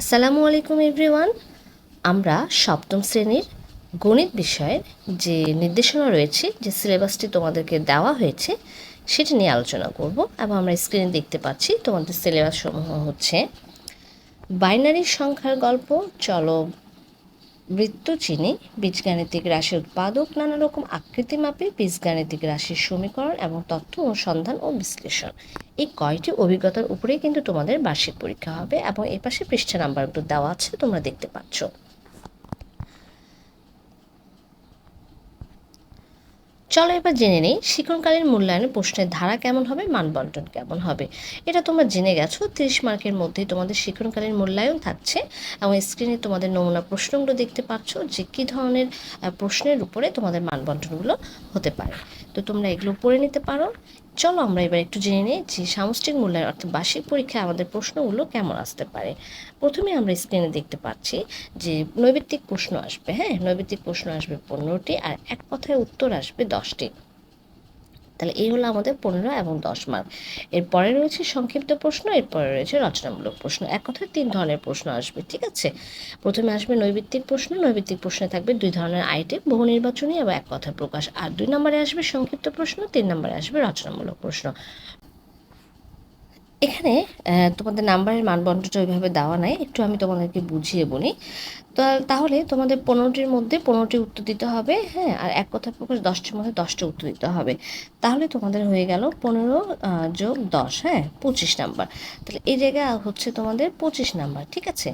আসসালামু আলাইকুম এভরিওয়ান। আমরা সপ্তম শ্রেণির গণিত বিষয়ের যে নির্দেশনা রয়েছে, যে সিলেবাসটি তোমাদেরকে দেওয়া হয়েছে, সেটি নিয়ে আলোচনা করব এবং আমরা স্ক্রিনে দেখতে পাচ্ছি তোমাদের সিলেবাস সমূহ হচ্ছে বাইনারি সংখ্যার গল্প চলো বৃত্ত চিনি বীজগাণিতিক রাশি উৎপাদক, নানা রকম আকৃতি মাপে বীজগাণিতিক রাশির সমীকরণ এবং তথ্য অনুসন্ধান ও বিশ্লেষণ। এই কয়টি অভিজ্ঞতার উপরেই কিন্তু তোমাদের বার্ষিক পরীক্ষা হবে এবং এ পাশে পৃষ্ঠা নাম্বারগুলো দেওয়া আছে, তোমরা দেখতে পাচ্ছ। চলো এবার জেনে নেই শিক্ষণকালীন মূল্যায়নে প্রশ্নের ধারা কেমন হবে মানবন্টন কেমন হবে। এটা তোমরা জেনে গেছো, তিরিশ মার্কের মধ্যে তোমাদের শিক্ষণকালীন মূল্যায়ন থাকছে এবং স্ক্রিনে তোমাদের নমুনা প্রশ্নগুলো দেখতে পাচ্ছ যে কী ধরনের প্রশ্নের উপরে তোমাদের মানবন্টনগুলো হতে পারে। তো তোমরা এগুলো পড়ে নিতে পারো। চলো আমরা এবার একটু জেনে নিই যে সামষ্টিক মূল্যায়ন অর্থাৎ বার্ষিক পরীক্ষায় আমাদের প্রশ্নগুলো কেমন আসতে পারে। প্রথমে আমরা স্ক্রিনে দেখতে পাচ্ছি যে নৈবিত্তিক প্রশ্ন আসবে হ্যাঁ? নৈবিত্তিক প্রশ্ন আসবে পনেরোটি আর এক কথায় উত্তর আসবে দশটি। তাহলে এই হলো আমাদের পনেরো এবং দশ মার্ক এরপরে রয়েছে সংক্ষিপ্ত প্রশ্ন, এরপরে রয়েছে রচনামূলক প্রশ্ন। এক কথায় তিন ধরনের প্রশ্ন আসবে, ঠিক আছে? প্রথমে আসবে নৈবিত্তিক প্রশ্ন, নৈবিত্তিক প্রশ্নে থাকবে দুই ধরনের আইটেম বহু নির্বাচনী এবং এক কথা প্রকাশ। আর দুই নম্বরে আসবে সংক্ষিপ্ত প্রশ্ন, তিন নম্বরে আসবে রচনামূলক প্রশ্ন। এখানে তোমাদের নাম্বারের মানবন্টনটা ওইভাবে দেওয়া নাই, একটু আমি তোমাদেরকে বুঝিয়ে বলি। তো, তাহলে তোমাদের পনেরোটির মধ্যে পনেরোটি উত্তর দিতে হবে হ্যাঁ আর এক কথা প্রকাশ দশটির মধ্যে দশটা উত্তর দিতে হবে। তাহলে তোমাদের হয়ে গেল পনেরো যোগ দশ হ্যাঁ পঁচিশ নাম্বার তাহলে এই জায়গায় হচ্ছে তোমাদের পঁচিশ নাম্বার ঠিক আছে?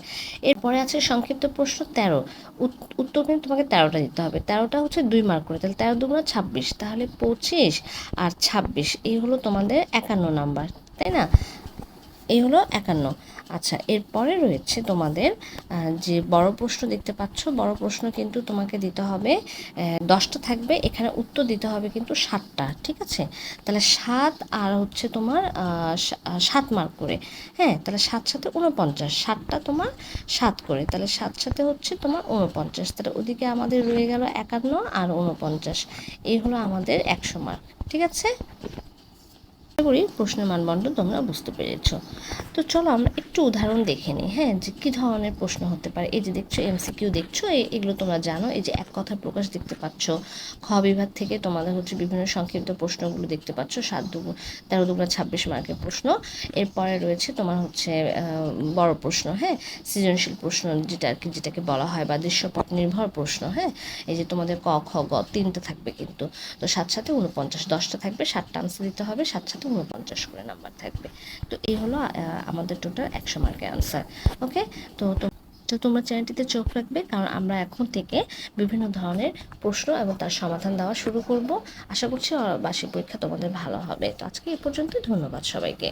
এরপরে আছে সংক্ষিপ্ত প্রশ্ন তেরো। উত্তর কিন্তু তোমাকে তেরোটা দিতে হবে। তেরোটা হচ্ছে দুই মার্ক করে, তাহলে তেরো দুগুণ ছাব্বিশ, তাহলে পঁচিশ আর ছাব্বিশ, এই হলো তোমাদের একান্ন নাম্বার তাই না? এই হলো একান্ন। আচ্ছা এরপরে রয়েছে তোমাদের যে বড় প্রশ্ন দেখতে পাচ্ছ, বড় প্রশ্ন কিন্তু তোমাকে দিতে হবে দশটা থাকবে, এখানে উত্তর দিতে হবে কিন্তু সাতটা, ঠিক আছে? তাহলে সাত আর হচ্ছে তোমার সাত মার্ক করে হ্যাঁ? তাহলে সাত সাথে উনপঞ্চাশ সাতটা তোমার সাত করে, তাহলে সাত সাথে হচ্ছে তোমার উনপঞ্চাশ তাহলে ওদিকে আমাদের রয়ে গেল একান্ন আর উনপঞ্চাশ এই হলো আমাদের একশো মার্ক ঠিক আছে? আশা করি প্রশ্নের মানদণ্ড তোমরা বুঝতে পেরেছ। তো চলো আমরা একটু উদাহরণ দেখে নিই হ্যাঁ? যে কী ধরনের প্রশ্ন হতে পারে? এই যে দেখছ এমসিকিউ দেখছ এগুলো তোমরা জানো। এই যে এক কথা প্রকাশ দেখতে পাচ্ছ, খ বিভাগ থেকে তোমাদের হচ্ছে বিভিন্ন সংক্ষিপ্ত প্রশ্নগুলো দেখতে পাচ্ছ, সাত দুগুণ তেরো দুগুণ ছাব্বিশ মার্কের প্রশ্ন। এরপরে রয়েছে তোমার হচ্ছে বড় প্রশ্ন হ্যাঁ? সৃজনশীল প্রশ্ন, যেটা আর কি, যেটাকে বলা হয় বা দৃশ্যপট নির্ভর প্রশ্ন হ্যাঁ? এই যে তোমাদের ক, খ, গ, তিনটে থাকবে কিন্তু। তো সাত সাথে উনপঞ্চাশ দশটা থাকবে, সাতটা আনসার দিতে হবে, সাত সাথে উনপঞ্চাশ করে নাম্বার থাকবে। তো এই হলো আমাদের টোটাল একশো মার্কের আনসার ওকে তো তো তোমরা চ্যানেলটিতে চোখ রাখবে, কারণ আমরা এখন থেকে বিভিন্ন ধরনের প্রশ্ন এবং তার সমাধান দেওয়া শুরু করব। আশা করছি বার্ষিক পরীক্ষা তোমাদের ভালো হবে। তো আজকে এ পর্যন্ত ধন্যবাদ সবাইকে।